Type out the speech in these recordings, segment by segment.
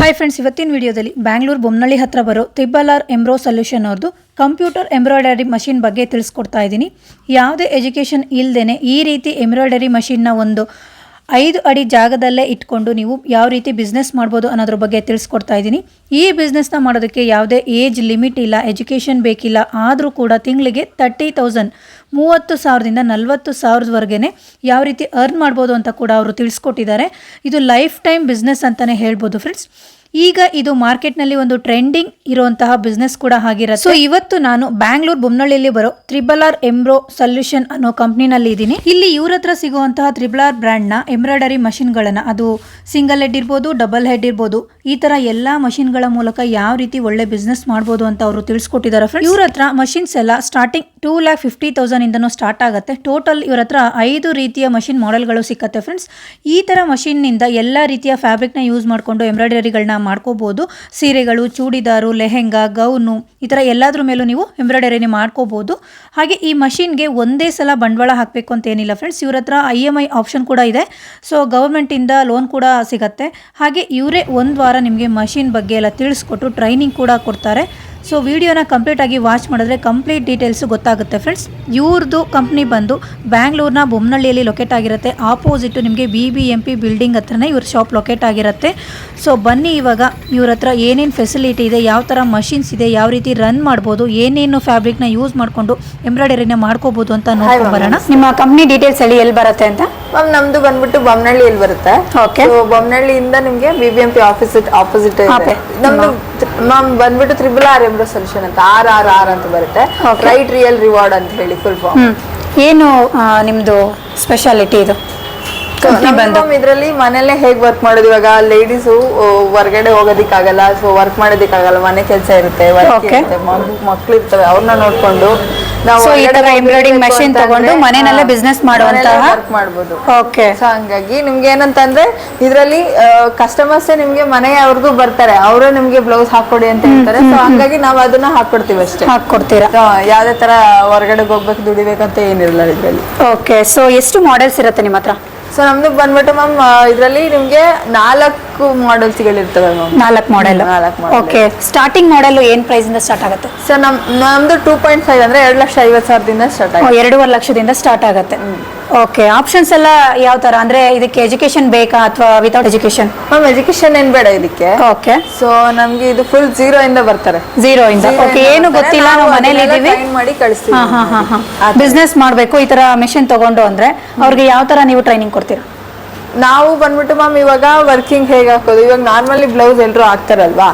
Hi friends ಇವತ್ತಿನ ವಿಡಿಯೋದಲ್ಲಿ ಬ್ಯಾಂಗ್ಳೂರು ಬೊಮ್ಮನಳ್ಳಿ ಹತ್ರ ಬರೋ ತಿಬ್ಬಲಾರ್ ಎಂಬ್ರೋ ಸೊಲ್ಯೂಷನ್ ಅವ್ರದ್ದು ಕಂಪ್ಯೂಟರ್ ಎಂಬ್ರಾಯ್ಡರಿ ಮಷಿನ್ ಬಗ್ಗೆ ತಿಳಿಸ್ಕೊಡ್ತಾ ಇದ್ದೀನಿ. ಯಾವುದೇ ಎಜುಕೇಷನ್ ಇಲ್ಲದೇ ಈ ರೀತಿ ಎಂಬ್ರಾಯ್ಡರಿ ಮಷಿನ್ನ ಒಂದು ಐದು ಅಡಿ ಜಾಗದಲ್ಲೇ ಇಟ್ಕೊಂಡು ನೀವು ಯಾವ ರೀತಿ ಬಿಸ್ನೆಸ್ ಮಾಡ್ಬೋದು ಅನ್ನೋದ್ರ ಬಗ್ಗೆ ತಿಳಿಸ್ಕೊಡ್ತಾ ಇದ್ದೀನಿ. ಈ ಬಿಸ್ನೆಸ್ನ ಮಾಡೋದಕ್ಕೆ ಯಾವುದೇ ಏಜ್ ಲಿಮಿಟ್ ಇಲ್ಲ ಎಜುಕೇಷನ್ ಬೇಕಿಲ್ಲ, ಆದರೂ ಕೂಡ ತಿಂಗಳಿಗೆ ತರ್ಟಿ ತೌಸಂಡ್ ಮೂವತ್ತು ಸಾವಿರದಿಂದ ನಲವತ್ತು ಸಾವಿರದವರೆಗೆ ಯಾವ ರೀತಿ ಅರ್ನ್ ಮಾಡ್ಬೋದು ಅಂತ ಕೂಡ ಅವರು ತಿಳಿಸ್ಕೊಟ್ಟಿದ್ದಾರೆ. ಇದು ಲೈಫ್ ಟೈಮ್ ಬಿಸ್ನೆಸ್ ಅಂತಲೇ ಹೇಳ್ಬೋದು ಫ್ರೆಂಡ್ಸ್ ಈಗ ಇದು ಮಾರ್ಕೆಟ್ನಲ್ಲಿ ಒಂದು ಟ್ರೆಂಡಿಂಗ್ ಇರುವಂತಹ ಬಿಸ್ನೆಸ್ ಕೂಡ ಆಗಿರುತ್ತೆ. ಸೊ ಇವತ್ತು ನಾನು ಬ್ಯಾಂಗ್ಳೂರ್ ಬೊಮ್ಮನಹಳ್ಳಿಯಲ್ಲಿ ಬರೋ ತ್ರಿಬಲ್ ಆರ್ ಎಂಬ್ರೋ ಸೊಲ್ಯೂಷನ್ ಅನ್ನೋ ಕಂಪ್ನಿನಲ್ಲಿ ಇದ್ದೀನಿ. ಇಲ್ಲಿ ಇವ್ರ ಹತ್ರ ಸಿಗುವಂತಹ ತ್ರಿಬಲ್ ಆರ್ ಬ್ರ್ಯಾಂಡ್ನ ಎಂಬ್ರಾಯ್ಡರಿ ಮಷಿನ್ಗಳನ್ನ ಅದು ಸಿಂಗಲ್ ಹೆಡ್ ಇರ್ಬೋದು ಡಬಲ್ ಹೆಡ್ ಇರ್ಬೋದು, ಈ ತರ ಎಲ್ಲಾ ಮಷಿನ್ಗಳ ಮೂಲಕ ಯಾವ ರೀತಿ ಒಳ್ಳೆ ಬಿಸ್ನೆಸ್ ಮಾಡಬಹುದು ಅಂತ ಅವರು ತಿಳಿಸ್ಕೊಟ್ಟಿದ್ದಾರೆ ಫ್ರೆಂಡ್ಸ್ ಇವ್ರ ಹತ್ರ ಮಷಿನ್ಸ್ ಎಲ್ಲ starting two lakh fifty thousand ಇಂದನೂ start ಆಗುತ್ತೆ. ಟೋಟಲ್ ಇವ್ರ ಹತ್ರ ಐದು ರೀತಿಯ ಮಷಿನ್ ಮಾಡೆಲ್ಗಳು ಸಿಕ್ಕತ್ತೆ ಫ್ರೆಂಡ್ಸ್ ಈ ತರ ಮಷಿನ್ನಿಂದ ಎಲ್ಲಾ ರೀತಿಯ ಫ್ಯಾಬ್ರಿಕ್ನ ಯೂಸ್ ಮಾಡ್ಕೊಂಡು ಎಂಬ್ರಾಯ್ಡರಿಗಳನ್ನ ಮಾಡ್ಕೋಬಹುದು ಸೀರೆಗಳು, ಚೂಡಿದಾರು, ಲೆಹೆಂಗಾ, ಗೌನು, ಈ ತರ ಎಲ್ಲದ್ರ ಮೇಲೂ ನೀವು ಎಂಬ್ರಾಯ್ಡರಿ ಮಾಡ್ಕೋಬಹುದು ಹಾಗೆ ಈ ಮಷಿನ್ಗೆ ಒಂದೇ ಸಲ ಬಂಡವಾಳ ಹಾಕಬೇಕು ಅಂತ ಏನಿಲ್ಲ ಫ್ರೆಂಡ್ಸ್ ಇವ್ರ ಹತ್ರ ಐ ಎಂ ಐ ಆಪ್ಷನ್ ಕೂಡ ಇದೆ. ಸೊ ಗೌರ್ಮೆಂಟಿಂದ ಲೋನ್ ಕೂಡ ಸಿಗತ್ತೆ. ಹಾಗೆ ಇವರೇ ಒಂದು ವಾರ ನಿಮಗೆ ಮಷಿನ್ ಬಗ್ಗೆ ಎಲ್ಲ ತಿಳಿಸ್ಕೊಟ್ಟು ಟ್ರೈನಿಂಗ್ ಕೂಡ ಕೊಡ್ತಾರೆ. ಸೊ ವಿಡಿಯೋನ ಕಂಪ್ಲೀಟ್ ಆಗಿ ವಾಚ್ ಮಾಡಿದ್ರೆ ಕಂಪ್ಲೀಟ್ ಡೀಟೇಲ್ಸು ಗೊತ್ತಾಗುತ್ತೆ ಫ್ರೆಂಡ್ಸ್ ಇವ್ರದ್ದು ಕಂಪ್ನಿ ಬಂದು ಬ್ಯಾಂಗ್ಳೂರ್ನ ಬೊಮ್ಮನಹಳ್ಳಿಯಲ್ಲಿ ಲೊಕೇಟ್ ಆಗಿರುತ್ತೆ. ಆಪೋಸಿಟ್ ನಿಮಗೆ B B M P building ಹತ್ರನೇ ಇವ್ರ ಶಾಪ್ ಲೊಕೇಟ್ ಆಗಿರುತ್ತೆ. ಸೊ ಬನ್ನಿ ಇವಾಗ ಇವ್ರ ಹತ್ರ ಏನೇನು ಫೆಸಿಲಿಟಿ ಇದೆ ಯಾವ ಥರ ಮಷಿನ್ಸ್ ಇದೆ ಯಾವ ರೀತಿ ರನ್ ಮಾಡ್ಬೋದು ಏನೇನು ಫ್ಯಾಬ್ರಿಕ್ನ ಯೂಸ್ ಮಾಡಿಕೊಂಡು ಎಂಬ್ರಾಯ್ಡರಿನ ಮಾಡ್ಕೋಬೋದು ಅಂತ ನೋಡ್ಕೊಂಬರೋಣ ನಿಮ್ಮ ಕಂಪ್ನಿ ಡೀಟೇಲ್ಸ್ ಹೇಳಿ ಎಲ್ಲಿ ಬರುತ್ತೆ ಅಂತ? ಮ್ಯಾಮ್ ನಮ್ದು ಬಂದ್ಬಿಟ್ಟು ಬೊಮ್ಮನಹಳ್ಳಿಯಲ್ಲಿ ಬರುತ್ತೆ. ಓಕೆ ಬೊಮ್ಮನಹಳ್ಳಿಯಿಂದ ನಿಮಗೆ B B M P office opposite ಇದೆ. ನಮ್ದು ಮ್ಯಾಮ್ ಬಂದ್ಬಿಟ್ಟು ತ್ರಿಬಲ್ ಆರ್ ಎಂಬ್ರೋ ಸೊಲ್ಯೂಷನ್ ಅಂತ ಆರ್ ಆರ್ ಆರ್ ಅಂತ ಬರುತ್ತೆ. Okay. ರೈಟ್ ರಿಯಲ್ ರಿವಾರ್ಡ್ ಅಂತ ಹೇಳಿ ಫುಲ್ ಫಾರ್ಮ್ ಏನು ನಿಮ್ದು ಸ್ಪೆಷಾಲಿಟಿ ಇದು? ಇದರಲ್ಲಿ ಮನೇಲೆ ಹೇಗ್ ವರ್ಕ್ ಮಾಡೋದು? ಇವಾಗ ಲೇಡೀಸ್ ಹೊರಗಡೆ ಹೋಗೋದಿಕ್ಕಾಗಲ್ಲ ಸೊ ವರ್ಕ್ ಮಾಡೋದಿಕ್ಕಾಗಲ್ಲ. ಮನೆ ಕೆಲಸ ಇರುತ್ತೆ ಮಕ್ಳು ಇರ್ತವೆ ಅವ್ರನ್ನ ನೋಡ್ಕೊಂಡು ನಾವು ಈ ತರ embroidering machine ತಗೊಂಡು ಮನೆಯಲ್ಲೇ ಬಿಸ್ನೆಸ್ ಮಾಡುವಂತಹ- ಮಾಡ್ಬೋದು. ಓಕೆ ಸೊ ಹಂಗಾಗಿ ನಿಮ್ಗೆ ಏನಂತಂದ್ರೆ ಇದರಲ್ಲಿ ಕಸ್ಟಮರ್ಸ್ ನಿಮ್ಗೆ ಮನೆಯವ್ರಿಗೂ ಬರ್ತಾರೆ. ಅವರೇ ನಿಮ್ಗೆ ಬ್ಲೌಸ್ ಹಾಕೊಡಿ ಅಂತ ಹೇಳ್ತಾರೆ. ಸೊ ಹಂಗಾಗಿ ನಾವು ಅದನ್ನ ಹಾಕೊಡ್ತೀವಿ ಅಷ್ಟೇ. ಹಾಕ್ಕೊಡ್ತೀರಾ So, ಯಾವ್ದೇ ತರ ಹೊರಗಡೆ ಹೋಗ್ಬೇಕು ದುಡಿಬೇಕಂತ ಏನಿರಲ್ಲ ಇದ್ರಲ್ಲಿ. ಓಕೆ ಸೊ ಎಷ್ಟು ಮಾಡೆಲ್ಸ್ ಇರುತ್ತೆ ನಿಮ್ಮ ಹತ್ರ ಸೊ ನಮ್ದು ಬಂದ್ಬಿಟ್ಟು ಮ್ಯಾಮ್ ಇದರಲ್ಲಿ ನಿಮಗೆ ನಾಲ್ಕು ಮಾಡೆಲ್ಸ್ಗಳಿರ್ತವೆ ಮ್ಯಾಮ್. ನಾಲ್ಕು ಮಾಡೆಲ್ ನಾಲ್ಕು. ಓಕೆ ಸ್ಟಾರ್ಟಿಂಗ್ ಮಾಡೆಲ್ ಏನ್ ಪ್ರೈಸ್ ಇಂದ ಸ್ಟಾರ್ಟ್ ಆಗುತ್ತೆ? ಸರ್ ನಮ್ ನಮ್ದು ಟೂ ಪಾಯಿಂಟ್ ಫೈವ್ ಅಂದ್ರೆ ಎರಡು ಲಕ್ಷ ಐವತ್ತು ಸಾವಿರದಿಂದ ಸ್ಟಾರ್ಟ್ ಆಗುತ್ತೆ. ಎರಡೂವರೆ ಲಕ್ಷದಿಂದ ಸ್ಟಾರ್ಟ್ ಆಗುತ್ತೆ. ಓಕೆ ಆಪ್ಷನ್ಸ್ ಎಲ್ಲ ಯಾವ ತರ? ಅಂದ್ರೆ ಇದಕ್ಕೆ ಎಜುಕೇಶನ್ ಬೇಕಾ ಅಥವಾ ವಿತೌಟ್ ಎಜುಕೇಶನ್ ಮ್ಯಾಮ್ ಎಜುಕೇಶನ್ ಏನ್ ಬೇಡ ಇದಕ್ಕೆ. ಓಕೆ ಸೊ ನಮ್ಗೆ ಇದು ಫುಲ್ ಜೀರೋ ಇಂದ ಬರ್ತಾರೆ. ಜೀರೋ ಇಂದ. ಓಕೆ ಏನು ಗೊತ್ತಿಲ್ಲ. ನಾವು ಮನೇಲಿ ಇದೀವಿ ಮಾಡಿ ಕಳಿಸ್ತೀವಿ. ಹಾ ಹಾ ಹಾ ಹಾ. ಬಿಸ್ನೆಸ್ ಮಾಡಬೇಕು. ಈ ತರ ಮೆಷಿನ್ ತಗೊಂಡು ಅಂದ್ರೆ ಅವ್ರಿಗೆ ಯಾವ ತರ ನೀವು ಟ್ರೈನಿಂಗ್ ಕೊಡ್ತೀರಾ? ನಾವು ಬಂದ್ಬಿಟ್ಟು ಮ್ಯಾಮ್ ಇವಾಗ ವರ್ಕಿಂಗ್ ಹೇಗೆ ಹಾಕೋದು? ಇವಾಗ ನಾರ್ಮಲಿ ಬ್ಲೌಸ್ ಎಲ್ರು ಹಾಕ್ತಾರಲ್ವಾ.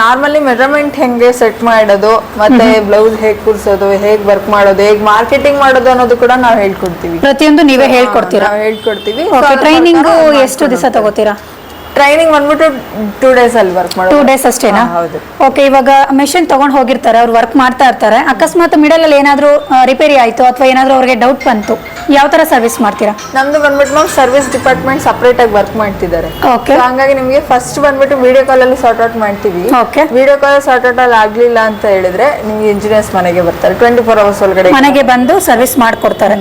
ನಾರ್ಮಲಿ ಮೆಜರ್ಮೆಂಟ್ ಹೆಂಗೆ ಸೆಟ್ ಮಾಡೋದು? ಮತ್ತೆ ಬ್ಲೌಸ್ ಹೇಗ್ ಕೂರ್ಸೋದು? ಹೇಗ್ ವರ್ಕ್ ಮಾಡೋದು? ಹೇಗ್ ಮಾರ್ಕೆಟಿಂಗ್ ಮಾಡೋದು ಅನ್ನೋದು ಕೂಡ ನಾವು ಹೇಳ್ಕೊಡ್ತೀವಿ. ಪ್ರತಿಯೊಂದು ನೀವೇ ಹೇಳ್ಕೊಡ್ತೀರಾ? ಹೇಳ್ಕೊಡ್ತೀವಿ. ಟ್ರೈನಿಂಗ್ ಎಷ್ಟು ದಿವಸ ತಗೋತೀರಾ? ಟ್ರೈನಿಂಗ್ ಬಂದ್ಬಿಟ್ಟು ಟೂ ಡೇಸ್ ಅಲ್ಲಿ ವರ್ಕ್ ಟೂ ಡೇಸ್ ಅಷ್ಟೇನಾ? ಹೌದು. ಓಕೆ ಇವಾಗ ಮೆಷಿನ್ ತಗೊಂಡು ಹೋಗಿರ್ತಾರೆ ಅವ್ರು ವರ್ಕ್ ಮಾಡ್ತಾ ಇರ್ತಾರೆ. ಅಕಸ್ಮಾತ್ ಮಿಡಲ್ ಅಲ್ಲಿ ಏನಾದ್ರೂ ರಿಪೇರಿ ಆಯ್ತು ಅಥವಾ ಏನಾದ್ರೂ ಅವ್ರಿಗೆ ಡೌಟ್ ಬಂತು ಯಾವ ತರ ಸರ್ವಿಸ್ ಮಾಡ್ತೀರಾ? ನಮ್ದು ಬಂದ್ಬಿಟ್ಟು ಮ್ಯಾಮ್ ಸರ್ವಿಸ್ ಡಿಪಾರ್ಟ್ಮೆಂಟ್ ಸಪರೇಟ್ ಆಗಿ ವರ್ಕ್ ಮಾಡ್ತಿದ್ದಾರೆ. ಓಕೆ ಹಂಗಾಗಿ ನಿಮಗೆ ಫಸ್ಟ್ ಬಂದ್ಬಿಟ್ಟು ವಿಡಿಯೋ ಕಾಲ್ ಅಲ್ಲಿ ಸಾರ್ಟ್ ಔಟ್ ಮಾಡ್ತೀವಿ. Okay video call sort out ಅಲ್ಲಿ ಆಗ್ಲಿಲ್ಲ ಅಂತ ಹೇಳಿದ್ರೆ ನಿಮ್ಗೆ ಇಂಜಿನಿಯರ್ಸ್ ಮನೆಗೆ ಬರ್ತಾರೆ. ಟ್ವೆಂಟಿ ಫೋರ್ ಅವರ್ಸ್ ಒಳಗಡೆ. ಮನೆಗೆ ಬಂದು ಸರ್ವಿಸ್ ಮಾಡ್ಕೊಡ್ತಾರೆ.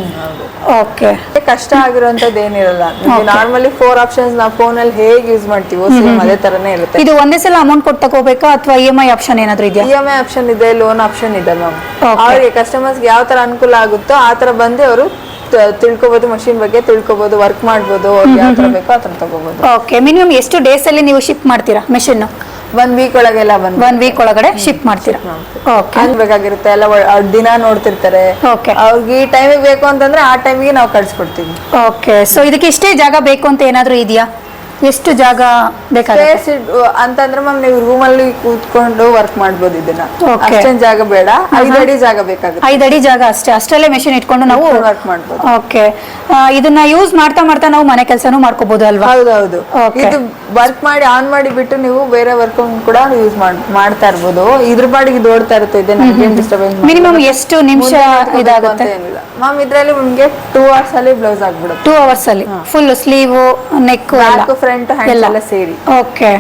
ಓಕೆ ಕಷ್ಟ ಆಗಿರುವಂತದ್ದು ಏನಿರಲ್ಲ. ನಾರ್ಮಲಿ ಫೋರ್ ಆಪ್ಷನ್ಸ್ ನಾವು ಫೋನ್ ಅಲ್ಲಿ ಹೇಗೆ ಯೂಸ್ ಮಾಡ್ತೀವೋ ಸೇಮ್ ಅದೇ ತರನೇ ಇರುತ್ತೆ. ಇದು ಒಂದೇ ಸಲ ಅಮೌಂಟ್ ಕೊಟ್ಟು ತಗೋಬೇಕಾ ಅಥವಾ ಇ ಎಂ ಐ ಆಪ್ಷನ್ ಏನಾದ್ರು ಇದೆಯಾ? ಇ ಎಂ ಐ ಆಪ್ಷನ್ ಇದೆ ಲೋನ್ ಆಪ್ಷನ್ ಇದೆ ಮ್ಯಾಮ್ ಅವರಿಗೆ ಕಸ್ಟಮರ್ಸ್ಗೆ ಯಾವ ತರ ಅನುಕೂಲ ಆಗುತ್ತೋ ಆ ತರ ಬಂದು ಅವರು ತಿಳ್ಕೊಬಹುದು ಮಷಿನ್ ಬಗ್ಗೆ ತಿಳ್ಕೊಬಹುದು ವರ್ಕ್ ಮಾಡಬಹುದು ಅವ್ರಿಗೆ ಯಾವ ತರ ಬೇಕೋ ಆ ತರ ತಗೋಬಹುದು ಓಕೆ ಮಿನಿಮಮ್ ಎಷ್ಟು ಡೇಸ್ ಅಲ್ಲಿ ನೀವು ಶಿಪ್ ಮಾಡ್ತೀರಾ ಮೆಷಿನ್ ಒನ್ ವೀಕ್ ಒಳಗೆಲ್ಲ ಬಂದು ಒನ್ ವೀಕ್ ಒಳಗಡೆ ಶಿಪ್ ಮಾಡ್ತೀರಾ? ಬೇಕಾಗಿರುತ್ತೆ ಎಲ್ಲ ದಿನ ನೋಡ್ತಿರ್ತಾರೆ. ಅವ್ರಿಗೆ ಈ ಟೈಮಿಗೆ ಬೇಕು ಅಂತಂದ್ರೆ ಆ ಟೈಮಿಗೆ ನಾವು ಕಳ್ಸಿಕೊಡ್ತೀವಿ. ಓಕೆ ಸೊ ಇದಕ್ಕೆ ಇಷ್ಟೇ ಜಾಗ ಬೇಕು ಅಂತ ಏನಾದ್ರು ಇದೆಯಾ? ಎಷ್ಟು ಜಾಗ ಬೇಕಾಗುತ್ತೆ? ಅಂತಂದ್ರೆ ಮ್ಯಾಮ್ ನೀವು ರೂಮ್ ಅಲ್ಲಿ ಕೂತ್ಕೊಂಡು ವರ್ಕ್ ಮಾಡ್ಬೋದು ಇದನ್ನ. Okay. ಅಷ್ಟೇನ್ ಜಾಗ ಬೇಡ. ಐದು ಅಡಿ ಜಾಗ ಬೇಕಾಗುತ್ತೆ. ಐದು ಅಡಿ ಜಾಗ ಅಷ್ಟೇ. ಅಷ್ಟರಲ್ಲೇ ಮೆಷಿನ್ ಇಟ್ಕೊಂಡು ನಾವು ವರ್ಕ್ ಮಾಡ್ಬೋದು. ಓಕೆ ಇದನ್ನ ಯೂಸ್ ಮಾಡ್ತಾ ಮಾಡ್ತಾ ನಾವು ಮನೆ ಕೆಲಸನೂ ಮಾಡ್ಕೋಬಹುದು ಅಲ್ವಾ? ಹೌದೌದು. Okay. ಇದು ವರ್ಕ್ ಮಾಡಿ ಆನ್ ಮಾಡಿ ಬಿಟ್ಟು ನೀವು ಬೇರೆ ವರ್ಕ್ ಕೂಡ ಯೂಸ್ ಮಾಡ್ತಾ ಇರ್ಬೋದು. ಇದ್ರ ಬಾಡಿಗೆ ದೊಡ್ತಾ ಓಡ್ತಾ ಇರುತ್ತೆ. ಇದೆ ಡಿಸ್ಟರ್ಬೆನ್ಸ್ ಮಿನಿಮಮ್ ಎಷ್ಟು ನಿಮಿಷ ಇದಾಗುತ್ತೆ? ಮ್ಯಾಮ್ ಇದ್ರಲ್ಲಿ ನಿಮ್ಗೆ ಟೂ ಅವರ್ಸ್ ಅಲ್ಲಿ ಬ್ಲೌಸ್ ಆಗ್ಬಿಡುತ್ತೆ. ಟೂ ಅವರ್ಸ್ ಅಲ್ಲಿ. Full sleeve neck back front hands ಎಲ್ಲ. ಸೇರಿ. ಓಕೆ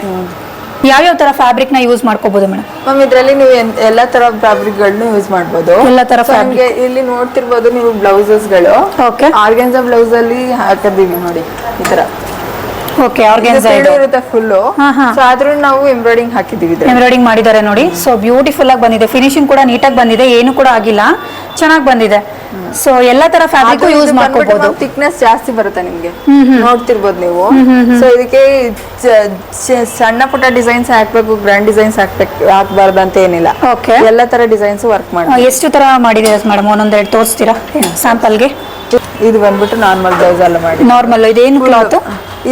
ಯಾವ್ಯಾವ ತರ ಫ್ಯಾಬ್ರಿಕ್ನ ಯೂಸ್ ಮಾಡ್ಕೋಬಹುದು ಮೇಡಮ್? ಮ್ಯಾಮ್ ಇದರಲ್ಲಿ ನೀವು ಎಲ್ಲಾ ತರ ಫ್ಯಾಬ್ರಿಕ್ಗಳನ್ನು ಯೂಸ್ ಮಾಡಬಹುದು ಎಲ್ಲಾ ತರ ಫ್ಯಾಬ್ರಿಕ್ ಇಲ್ಲಿ ನೋಡ್ತಿರ್ಬೋದು ನೀವು ಬ್ಲೌಸಸ್ಗಳು ಓಕೆ ಆರ್ಗೆನ್ಸಾ ಬ್ಲೌಸ್ ಅಲ್ಲಿ ಹಾಕಿದೀವಿ ನೋಡಿ ಈ ತರ. ಓಕೆ ಆರ್ಗ್ಯಾನ್ಸಾ ಇದು ಇರುತ್ತೆ ಫುಲ್. ಸೊ ಆದ್ರೂ ನಾವು ಎಂಬ್ರಾಯ್ಡಿಂಗ್ ಹಾಕಿದೀವಿ. ಎಂಬ್ರಾಯ್ಡಿಂಗ್ ಮಾಡಿದ್ದಾರೆ ನೋಡಿ. ಸೊ ಬ್ಯೂಟಿಫುಲ್ ಆಗಿ ಬಂದಿದೆ. ಫಿನಿಶಿಂಗ್ ಕೂಡ ನೀಟಾಗಿ ಬಂದಿದೆ. ಏನು ಕೂಡ ಆಗಿಲ್ಲ. ಚೆನ್ನಾಗಿ ಬಂದಿದೆ. ಸೊ ಎಲ್ಲಾ ತರ ಫ್ಯಾಬ್ರಿಕ್ ಯೂಸ್ ಮಾಡ್ಕೋಬಹುದು ಥಿಕ್ನೆಸ್ ಜಾಸ್ತಿ ಬರುತ್ತೆ ನಿಮ್ಗೆ. ನೋಡ್ತಿರ್ಬೋದು ನೀವು. ಸೊ ಇದಕ್ಕೆ ಸಣ್ಣ ಪುಟ್ಟ ಡಿಸೈನ್ಸ್ ಹಾಕ್ಬೇಕು ಗ್ರ್ಯಾಂಡ್ ಡಿಸೈನ್ಸ್ ಹಾಕ್ಬೇಕು ಹಾಕ್ಬಾರ್ದು ಅಂತ ಏನಿಲ್ಲ. ಓಕೆ ಎಲ್ಲಾ ತರ ಡಿಸೈನ್ಸ್ ವರ್ಕ್ ಮಾಡಿ ಎಷ್ಟು ತರ ಮಾಡಿದೆ ಮೇಡಮ್ ಒಂದೊಂದೆರಡು ತೋರಿಸ್ತೀರಾ? ಸ್ಯಾಂಪಲ್ಗೆ ಇದು ಬಂದ್ಬಿಟ್ಟು ನಾರ್ಮಲ್ ಬ್ಲೌಸ್ ಎಲ್ಲ ಮಾಡಿ ನಾರ್ಮಲ್ ಇದೇನು ಕ್ಲಾತ್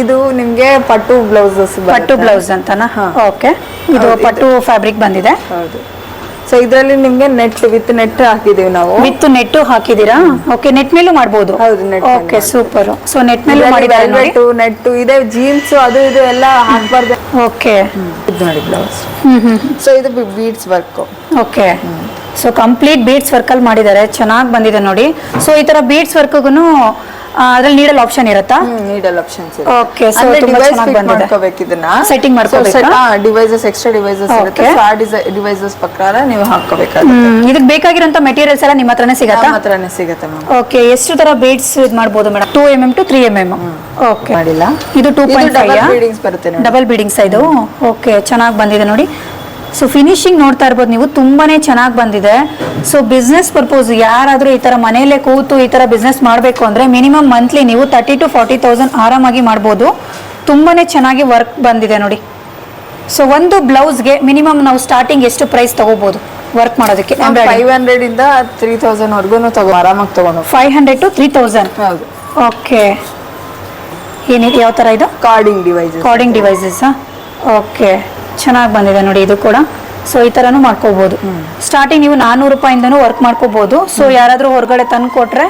ಇದು ನಿಮ್ಗೆ ಪಟ್ಟು ಬ್ಲೌಸಸ್ ಪಟ್ಟು ಬ್ಲೌಸ್ ಅಂತನಾ. ಓಕೆ. ಇದು ಪಟ್ಟು ಫ್ಯಾಬ್ರಿಕ್ ಬಂದಿದೆ. ಹೌದು. ಸೊ ಇದರಲ್ಲಿ ನಿಮ್ಗೆ ನೆಟ್ ವಿತ್ ನೆಟ್ ಹಾಕಿದೀವಿ ನಾವು. ವಿತ್ ನೆಟ್ಟು ಹಾಕಿದೀರಾ? ಓಕೆ ನೆಟ್ ಮೇಲೂ ಮಾಡಬಹುದು ಹೌದು, net okay super so net ಮೇಲೂ ಮಾಡಿದ್ದಾರೆ ನೋಡಿ? ನೆಟ್ ಇದೆ ಜೀನ್ಸ್ ಅದು ಇದು ಎಲ್ಲ ಹಾಕ್ಬಾರ್ದು. ಓಕೆ ಇದು ನೋಡಿ ಬ್ಲೌಸ್ ಸೊ ಇದು beads work okay so complete beads ವರ್ಕಲ್ಲಿ ಮಾಡಿದ್ದಾರೆ. ಚೆನ್ನಾಗಿ ಬಂದಿದೆ ನೋಡಿ. ಸೊ ಈ ತರ ಬೀಡ್ಸ್ ವರ್ಕ್ಗೂ ಅದ್ರಲ್ಲಿ ನೀಡಲ್ ಆಪ್ಷನ್ ಇರುತ್ತಾ? ನೀಡಲ್ ಆಪ್ಷನ್ ಓಕೆ ಸೊ ತುಂಬಾ ಚೆನ್ನಾಗಿ ಬಂದಿದೆ. ಮಾಡ್ಕೋಬೇಕು ಇದನ್ನ. ಸೆಟ್ಟಿಂಗ್ ಮಾಡ್ಕೋಬೇಕು? ಡಿವೈಸಸ್ ಎಕ್ಸ್ಟ್ರಾ ಡಿವೈಸಸ್ ಇರುತ್ತೆ. ಸೊ ಆ ಡಿವೈಸಸ್ ಪ್ರಕಾರ ನೀವು ಹಾಕೋಬೇಕಾಗುತ್ತೆ ಇದಕ್ಕೆ ಬೇಕಾಗಿರೋಂಥ ಮೆಟೀರಿಯಲ್ಸ್ ಎಲ್ಲ ನಿಮ್ಮ ಹತ್ರನೇ ಸಿಗತ್ತಾ? ನಮ್ಮ ಹತ್ರನೇ ಸಿಗುತ್ತೆ ಮ್ಯಾಮ್ ಓಕೆ ಎಷ್ಟು ತರ ಬೇಡ್ಸ್ ಇದು ಮಾಡಬಹುದು madam two M M to three M M okay ಮಾಡಿಲ್ಲ. ಇದು ಟೂ ಇದು ಪಾಯಿಂಟ್ ಡಬಲ್ ಫೈವ್ ಬೀಡಿಂಗ್ಸ್ ಬರುತ್ತೆ ನೋಡಿ. ಡಬಲ್ ಬೀಡಿಂಗ್ಸ್ ಇದು? ಓಕೆ ಚೆನ್ನಾಗಿ ಬಂದಿದೆ ನೋಡಿ. ಸೊ ಫಿನಿಶಿಂಗ್ ನೋಡ್ತಾ ಇರ್ಬೋದು ನೀವು. ತುಂಬಾನೇ ಚೆನ್ನಾಗಿ ಬಂದಿದೆ. ಸೊ ಬಿಸ್ನೆಸ್ ಪರ್ಪೋಸ್ ಯಾರಾದರೂ ಈ ಥರ ಮನೆಯಲ್ಲೇ ಕೂತು ಈ ಥರ ಬಿಸ್ನೆಸ್ ಮಾಡಬೇಕು ಅಂದರೆ ಮಿನಿಮಮ್ ಮಂತ್ಲಿ ನೀವು ತರ್ಟಿ ಟು ಫಾರ್ಟಿ ತೌಸಂಡ್ ಆರಾಮಾಗಿ ಮಾಡ್ಬೋದು. ತುಂಬಾನೇ ಚೆನ್ನಾಗಿ ವರ್ಕ್ ಬಂದಿದೆ ನೋಡಿ. ಸೊ ಒಂದು ಬ್ಲೌಸ್ಗೆ ಮಿನಿಮಮ್ ನಾವು ಸ್ಟಾರ್ಟಿಂಗ್ ಎಷ್ಟು ಪ್ರೈಸ್ ತಗೋಬಹುದು ವರ್ಕ್ ಮಾಡೋದಕ್ಕೆ? ಫೈವ್ ಹಂಡ್ರೆಡ್ ಇಂದ ತ್ರೀ ತೌಸಂಡ್ ವರ್ಗು ತಗೋ ಆರಾಮಾಗಿ ತಗೊಂಡು five hundred to three thousand okay ಏನಿದೆ ಯಾವ ಥರ ಇದು? Cording devices cording devices okay ಚೆನ್ನಾಗಿ ಬಂದಿದೆ ನೋಡಿ ಇದು ಕೂಡ. ಸೊ ಈ ಥರನೂ ಮಾಡ್ಕೋಬೋದು. ಸ್ಟಾರ್ಟಿಂಗ್ ನೀವು ನಾನ್ನೂರು ರೂಪಾಯಿಂದನೂ ವರ್ಕ್ ಮಾಡ್ಕೋಬೋದು. ಸೊ ಯಾರಾದರೂ ಹೊರಗಡೆ ತಂದು ಕೊಟ್ಟರೆ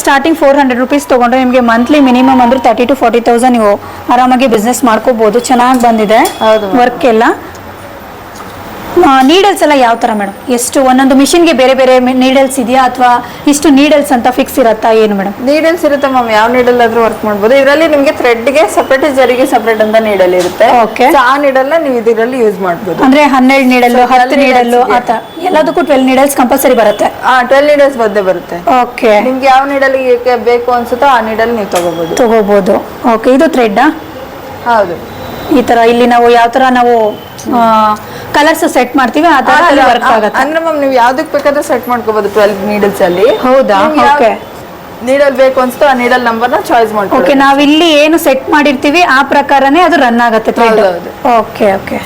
ಸ್ಟಾರ್ಟಿಂಗ್ ಫೋರ್ ಹಂಡ್ರೆಡ್ ರುಪೀಸ್ ತೊಗೊಂಡ್ರೆ ನಿಮಗೆ ಮಂತ್ಲಿ ಮಿನಿಮಮ್ ಅಂದ್ರೆ ತರ್ಟಿ ಟು ಫಾರ್ಟಿ ತೌಸಂಡ್ ನೀವು ಆರಾಮಾಗಿ ಬಿಸ್ನೆಸ್ ಮಾಡ್ಕೋಬೋದು. ಚೆನ್ನಾಗಿ ಬಂದಿದೆ. ವರ್ಕ್ ಎಲ್ಲ. ನೀಡಲ್ಸ್ ಎಲ್ಲ ಯಾವ ಥರ ಮೇಡಮ್ ಎಷ್ಟು ಒಂದೊಂದು ಮಿಷಿನ್ಗೆ ಬೇರೆ ಬೇರೆ ನೀಡಲ್ಸ್ ಇದೆಯಾ ಅಥವಾ ಇಷ್ಟು ನೀಡಲ್ಸ್ ಅಂತ ಫಿಕ್ಸ್ ಇರತ್ತಾ ಏನು ಮೇಡಮ್ ನೀಡಲ್ಸ್ ಇರುತ್ತೆ ಮ್ಯಾಮ್ ಯಾವ ನೀಡಲ್ ಆದ್ರೂ ವರ್ಕ್ ಮಾಡ್ಬೋದು. ಇದರಲ್ಲಿ ನಿಮಗೆ ಥ್ರೆಡ್ಗೆ ಸಪರೇಟ್ ಜರಿಗೆ ಸಪ್ರೇಟ್ ಅಂತ ನೀಡಲ್ ಇರುತ್ತೆ. ಓಕೆ ಆ ನೀಡಲ್ ನೀವು ಇದರಲ್ಲಿ ಯೂಸ್ ಮಾಡ್ಬೋದು. ಅಂದ್ರೆ ಹನ್ನೆರಡು ನೀಡಲ್ಲು ಹತ್ತು 12 ನೀಡಲ್ಲು needles ಆ ಥರ ಎಲ್ಲದಕ್ಕೂ ಟ್ವೆಲ್ ನೀಡಲ್ಸ್ ಕಂಪಲ್ಸರಿ ಬರುತ್ತೆ? ಆ ಟ್ವೆಲ್ ನೀಡಲ್ಸ್ ಬದ್ದೇ ಬರುತ್ತೆ. ಓಕೆ ನಿಮ್ಗೆ ಯಾವ ನೀಡಲ್ ಬೇಕು ಅನ್ಸುತ್ತೋ ಆ ನೀಡಲ್ ನೀವು ತಗೋಬಹುದು ತಗೋಬಹುದು ಓಕೆ ಇದು ಥ್ರೆಡ್ ಹೌದು. ಈ ತರ ಇಲ್ಲಿ ನಾವು ಯಾವ ತರ ನಾವು ಕಲರ್ಸ್ ಸೆಟ್ ಮಾಡ್ತೀವಿ ಆ ತರ ಅಲ್ಲಿ ವರ್ಕ್ ಆಗುತ್ತೆ. ಅಂದ್ರೆ ಮ್ಯಾಮ್ ನೀವು ಯಾವ್ದಕ್ಕೆ ಬೇಕಾದ್ರೂ ಸೆಟ್ ಮಾಡ್ಕೋಬಹುದು ಟ್ವೆಲ್ ನೀಡಲ್ಸ್ ಅಲ್ಲಿ. ಹೌದಾ? ಓಕೆ ನೀಡಲ್ ಬೇಕು ಅಂತ ಆ ನೀಡಲ್ ನಂಬರ್ನ ಚಾಯ್ಸ್ ಓಕೆ ನಾವು ಇಲ್ಲಿ ಏನು ಸೆಟ್ ಮಾಡಿರ್ತೀವಿ ಆ ಪ್ರಕಾರನೇ ಅದು ರನ್ ಆಗುತ್ತೆ ಥ್ರೆಡ್. ಓಕೆ ಓಕೆ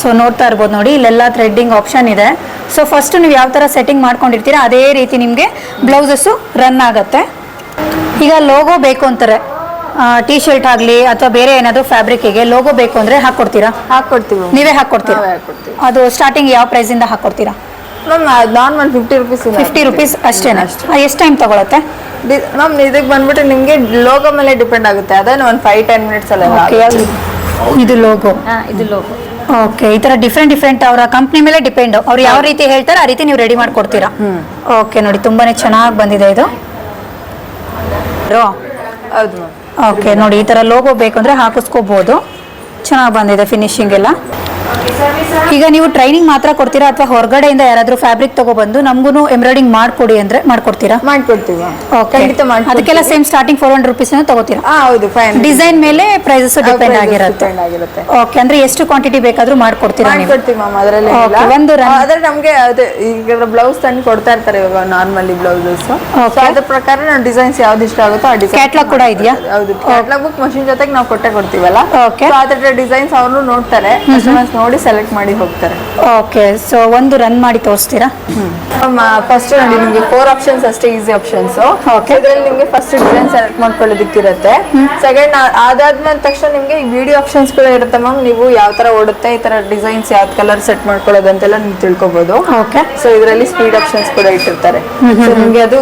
ಸೊ ನೋಡ್ತಾ ಇರ್ಬೋದು ನೋಡಿ ಇಲ್ಲೆಲ್ಲ ಥ್ರೆಡ್ಡಿಂಗ್ ಆಪ್ಷನ್ ಇದೆ. ಸೊ ಫಸ್ಟ್ ನೀವು ಯಾವ ಥರ ಸೆಟ್ಟಿಂಗ್ ಮಾಡ್ಕೊಂಡಿರ್ತೀರಾ ಅದೇ ರೀತಿ ನಿಮಗೆ ಬ್ಲೌಸಸ್ಸು ರನ್ ಆಗುತ್ತೆ. ಈಗ ಲೋಗೋ ಬೇಕು ಅಂತಾರೆ. ಟಿ ಶರ್ಟ್ ಆಗಲಿ ಅಥವಾ ಬೇರೆ ಏನಾದರೂ ಫ್ಯಾಬ್ರಿಕ್ಗೆ ಲೋಗೋ ಬೇಕು ಅಂದರೆ ಹಾಕ್ಕೊಡ್ತೀರಾ? ಹಾಕ್ಕೊಡ್ತೀವಿ. ನೀವೇ ಹಾಕ್ಕೊಡ್ತೀರಾ? ನಾವೇ ಹಾಕ್ಕೊಡ್ತೀವಿ. ಅದು ಸ್ಟಾರ್ಟಿಂಗ್ ಯಾವ ಪ್ರೈಸಿಂದ ಹಾಕ್ಕೊಡ್ತೀರಾ? Ma'am normal fifty rupees fifty rupees ಅಷ್ಟೇ. ಎಷ್ಟು ಟೈಮ್ ತಗೊಳತ್ತೆ? ಮ್ಯಾಮ್ ಇದಕ್ಕೆ ಬಂದ್ಬಿಟ್ಟು ನಿಮಗೆ ಲೋಗೋ ಮೇಲೆ ಡಿಪೆಂಡ್ ಆಗುತ್ತೆ. ಅದೇ ಒಂದು ಫೈವ್ ಟೆನ್ ಮಿನಿಟ್ಸ್ ಅಲ್ಲ. ಇದು ಲೋಗೋ ಇದು ಲೋಗೋ ಓಕೆ ಈ ತರ ಡಿಫ್ರೆಂಟ್ ಡಿಫ್ರೆಂಟ್ ಅವರ ಕಂಪ್ನಿ ಮೇಲೆ ಡಿಪೆಂಡ್ ಅವ್ರು ಯಾವ ರೀತಿ ಹೇಳ್ತಾರೆ ಆ ರೀತಿ ನೀವು ರೆಡಿ ಮಾಡ್ಕೊಡ್ತೀರಾ? ಓಕೆ ನೋಡಿ ತುಂಬಾನೇ ಚೆನ್ನಾಗಿ ಬಂದಿದೆ ಇದು. ಹೌದು ಮ್ಯಾಮ್ ಓಕೆ ನೋಡಿ ಈ ತರ ಲೋಗೋ ಬೇಕು ಅಂದರೆ ಚೆನ್ನಾಗಿ ಬಂದಿದೆ ಫಿನಿಶಿಂಗ್ ಎಲ್ಲ. ಈಗ ನೀವು ಟ್ರೈನಿಂಗ್ ಮಾತ್ರ ಕೊಡ್ತೀರಾ ಅಥವಾ ಹೊರಗಡೆಯಿಂದ ಯಾರಾದ್ರೂ ಫ್ಯಾಬ್ರಿಕ್ ತಗೊಬಂದು ನಮ್ಗೂ ಎಂಬ್ರಾಯ್ಡಿಂಗ್ ಮಾಡ್ಕೊಡಿ ಅಂದ್ರೆ ಮಾಡ್ಕೊಡ್ತೀರಾ? ಮಾಡ್ಕೊಡ್ತೀವಿ ಓಕೆ ಖಂಡಿತ ಮಾಡ್ಕೊಡ್ತೀವಿ. ಅದಕ್ಕೆಲ್ಲ same starting four hundred rupees ತಗೋತೀರಾ? ಹೌದು ಫೈನ್ ಡಿಸೈನ್ ಮೇಲೆ ಪ್ರೈಸಸ್ ಡಿಪೆಂಡ್ ಆಗಿರುತ್ತೆ. ಆಗಿರುತ್ತೆ. ಓಕೆ ಅಂದ್ರೆ ಎಷ್ಟು ಕ್ವಾಂಟಿಟಿ ಬೇಕಾದ್ರೂ ಮಾಡ್ಕೊಡ್ತೀರಾ ನೀವು? ಮಾಡ್ಕೊಡ್ತೀವಿ ಮ್ಯಾಮ್ ಅದರಲ್ಲಿ Okay, ಒಂದು run- ಆದ್ರೆ ನಮ್ಗೆ ಅದೇ ಈಗ ಬ್ಲೌಸ್ ತಂದು ಕೊಡ್ತಾ ಇರ್ತಾರೆ ಇವಾಗ ನಾರ್ಮಲಿ ಬ್ಲೌಸಸ್ Okay. ಅದ್ರ ಪ್ರಕಾರ ನಾವು ಡಿಸೈನ್ಸ್ ಯಾವ್ದು ಇಷ್ಟ ಆಗುತ್ತೋ ಆ ಡಿಸೈನ್ Catalog ಕೂಡ ಇದೆಯಾ? ಹೌದು ಕ್ಯಾಟ್ಲಾಗ್ ಬುಕ್ ಮಷಿನ್ ಜೊತೆಗೆ ನಾವು ಕೊಟ್ಟೆ ಕೊಡ್ತೀವಲ್ಲ? Okay. ಅದ್ರ ಡಿಸೈನ್ಸ್ ಅವ್ರು ನೋಡ್ತಾರೆ ಕಸ್ಟಮರ್ಸ್ ನೋಡಿ ಸೆಲೆಕ್ಟ್ ಮಾಡಿ ಹೋಗ್ತಾರೆ ಓಕೆ ಸೊ ಒಂದು ರನ್ ಮಾಡಿ ತೋರಿಸ್ತೀರಾ? ಫಸ್ಟ್ ನೋಡಿ ನಿಮ್ಗೆ ಫೋರ್ ಆಪ್ಷನ್ಸ್ ಅಷ್ಟೇ ಈಸಿ ಆಪ್ಷನ್ಸ್ ಓಕೆ ಇದರಲ್ಲಿ ನಿಮ್ಗೆ ಫಸ್ಟ್ ಡಿಸೈನ್ ಸೆಲೆಕ್ಟ್ ಮಾಡ್ಕೊಳ್ಳೋದಕ್ಕಿರುತ್ತೆ. ಸೆಕೆಂಡ್ ಅದಾದ್ಮೇಲೆ ತಕ್ಷಣ ನಿಮ್ಗೆ ವಿಡಿಯೋ ಆಪ್ಷನ್ಸ್ ಕೂಡ ಇರುತ್ತೆ ಮ್ಯಾಮ್ ನೀವು ಯಾವ ತರ ಓಡುತ್ತೆ ಈ ತರ ಡಿಸೈನ್ಸ್ ಯಾವ ಕಲರ್ ಸೆಟ್ ಮಾಡ್ಕೊಳ್ಳೋದು ಅಂತೆಲ್ಲ ನೀವು ತಿಳ್ಕೊಬಹುದು ಓಕೆ ಸೊ ಇದರಲ್ಲಿ ಸ್ಪೀಡ್ ಆಪ್ಷನ್ಸ್ ಕೂಡ ಇಟ್ಟಿರ್ತಾರೆ. ಸೊ ನಿಮ್ಗೆ ಅದು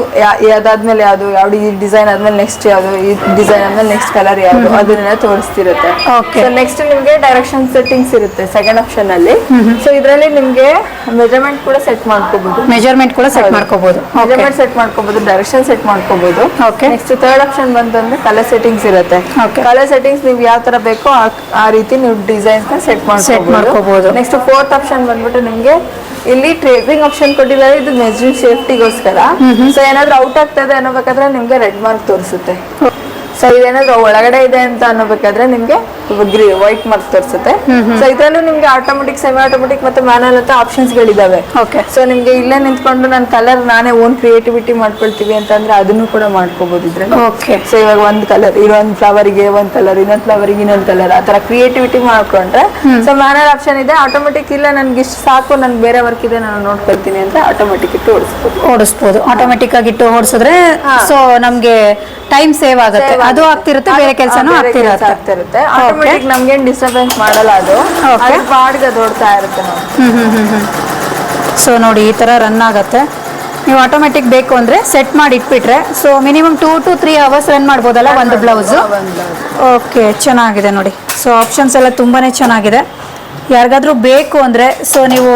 ಅದಾದ್ಮೇಲೆ ಯಾವ್ದು ಯಾವ್ದು ಈ ಡಿಸೈನ್ ಆದ್ಮೇಲೆ ನೆಕ್ಸ್ಟ್ ಯಾವ್ದು ಈ ಡಿಸೈನ್ ಆದ್ಮೇಲೆ ನೆಕ್ಸ್ಟ್ ಕಲರ್ ಯಾವ್ದು ಅದನ್ನೆಲ್ಲ ತೋರಿಸ್ತಿರುತ್ತೆ. ಓಕೆ ಸೊ ನೆಕ್ಸ್ಟ್ ನಿಮ್ಗೆ ಡೈರೆಕ್ಷನ್ ಸೆಟ್ಟಿಂಗ್ಸ್ ಇರುತ್ತೆ ಸೆಕೆಂಡ್ ಆಪ್ಷನ್ ಅಲ್ಲಿ. ಸೊ ಇದರಲ್ಲಿ ನಿಮ್ಗೆ ಮೆಜರ್ಮೆಂಟ್ ಕೂಡ ಸೆಟ್ ಮಾಡ್ಕೋಬಹುದು ಮೆಜರ್ಮೆಂಟ್ ಕೂಡ ಸೆಟ್ ಮಾಡ್ಕೋಬಹುದು ಮೆಜರ್ಮೆಂಟ್ ಸೆಟ್ ಮಾಡ್ಕೋಬಹುದು ಡೈರೆಕ್ಷನ್ ಸೆಟ್ ಮಾಡ್ಕೋಬಹುದು ಓಕೆ ನೆಕ್ಸ್ಟ್ ಥರ್ಡ್ ಆಪ್ಷನ್ ಬಂತಂದ್ರೆ ಕಲರ್ ಸೆಟ್ಟಿಂಗ್ಸ್ ಇರುತ್ತೆ. ಕಲರ್ ಸೆಟ್ಟಿಂಗ್ಸ್ ನೀವು ಯಾವ ತರ ಬೇಕೋ ಆ- ರೀತಿ ನೀವು ಡಿಸೈನ್ಸ್ನ ಸೆಟ್ ಮಾಡ್ಕೋಬಹುದು. ನೆಕ್ಸ್ಟ್ ಫೋರ್ತ್ ಆಪ್ಷನ್ ಬಂದ್ಬಿಟ್ಟು ನಿಮ್ಗೆ ಇಲ್ಲಿ ಟ್ರೇಪಿಂಗ್ ಆಪ್ಷನ್ ಕೊಟ್ಟಿದ್ದಾರೆ ಇದು ಮೆಜರಿಂಗ್ ಸೇಫ್ಟಿಗೋಸ್ಕರ ಸೊ ಏನಾದ್ರೂ ಔಟ್ ಆಗ್ತದೆ ಅನ್ನೋಬೇಕಾದ್ರೆ ನಿಮ್ಗೆ ರೆಡ್ ಮಾರ್ಕ್ ತೋರಿಸುತ್ತೆ. ಸೊ ಇದೇನಾದ್ರು ಒಳಗಡೆ ಇದೆ ಅಂತ ಅನ್ನೋಬೇಕಾದ್ರೆ ನಿಮ್ಗೆ ಗ್ರೀ ವೈಟ್ ಮಾರ್ಕ್ ತೋರಿಸುತ್ತೆ. ಸೊ ಇದ್ರಲ್ಲೂ ನಿಮ್ಗೆ ಆಟೋಮೆಟಿಕ್ ಸೆಮಿ ಆಟೋಮೆಟಿಕ್ ಮತ್ತೆ ಮ್ಯಾನಲ್ ಅಂತ ಆಪ್ಷನ್ಸ್ ಗಳಿದಾವೆ. ಓಕೆ ಸೊ ನಿಮ್ಗೆ ಇಲ್ಲೇ ನಿಂತ್ಕೊಂಡು ನನ್ನ ಕಲರ್ ನಾನೇ ಓನ್ ಕ್ರಿಯೇಟಿವಿಟಿ ಮಾಡ್ಕೊಳ್ತೀವಿ ಅಂತಂದ್ರೆ ಅದನ್ನು ಕೂಡ ಮಾಡ್ಕೋಬಹುದು ಇದ್ರಲ್ಲಿ. ಓಕೆ ಸೊ ಇವಾಗ ಒಂದ್ ಕಲರ್ ಇರೋ ಫ್ಲವರ್ಗೆ ಒಂದ್ ಕಲರ್ ಇನ್ನೊಂದ್ ಫ್ಲವರ್ಗೆ ಇನ್ನೊಂದ್ ಕಲರ್ ಆತರ ಕ್ರಿಯೇಟಿವಿಟಿ ಮಾಡ್ಕೊಂಡ್ರೆ ಸೊ ಮ್ಯಾನಲ್ ಆಪ್ಷನ್ ಇದೆ. ಆಟೋಮೆಟಿಕ್ ಇಲ್ಲ ನನ್ಗೆ ಇಷ್ಟು ಸಾಕು ನನ್ಗೆ ಬೇರೆ ವರ್ಕ್ ಇದೆ ನಾನು ನೋಡ್ಕೊಳ್ತೀನಿ ಅಂತ ಆಟೋಮೆಟಿಕ್ ಇಟ್ಟು ಓಡಿಸ್ಬೋದು. ಓಡಿಸ್ಬೋದು. ಆಟೋಮೆಟಿಕ್ ಆಗಿ ಇಟ್ಟು ಓಡಿಸಿದ್ರೆ ಸೊ ನಮ್ಗೆ ಟೈಮ್ ಸೇವ್ ಆಗುತ್ತೆ. ಅದು ಆಗ್ತಿರುತ್ತೆ ಬೇರೆ ಕೆಲಸನೂ ಆಗ್ತಿರುತ್ತೆ. ಆಗ್ತಿರುತ್ತೆ. ಆಟೋಮೆಟಿಕ್ ನಮ್ಗೇನ್ ಡಿಸ್ಟರ್ಬೆನ್ಸ್ ಮಾಡಲ್ಲ ಅದು. ಬಾಡಿಗೆ ದೊಡ್ತಾ ಇರುತ್ತೆ ಸೊ ನೋಡಿ ಈ ಥರ ರನ್ ಆಗುತ್ತೆ. ನೀವು ಆಟೋಮೆಟಿಕ್ ಬೇಕು ಅಂದ್ರೆ ಸೆಟ್ ಮಾಡಿ ಇಟ್ಬಿಟ್ರೆ so minimum two to three hours run ಮಾಡ್ಬೋದಲ್ಲ ಒಂದು ಬ್ಲೌಸ್ ಓಕೆ ಚೆನ್ನಾಗಿದೆ ನೋಡಿ. ಸೊ ಆಪ್ಷನ್ಸ್ ಎಲ್ಲ ತುಂಬಾನೇ ಚೆನ್ನಾಗಿದೆ. ಯಾರಿಗಾದ್ರೂ ಬೇಕು ಅಂದ್ರೆ ಸೊ ನೀವು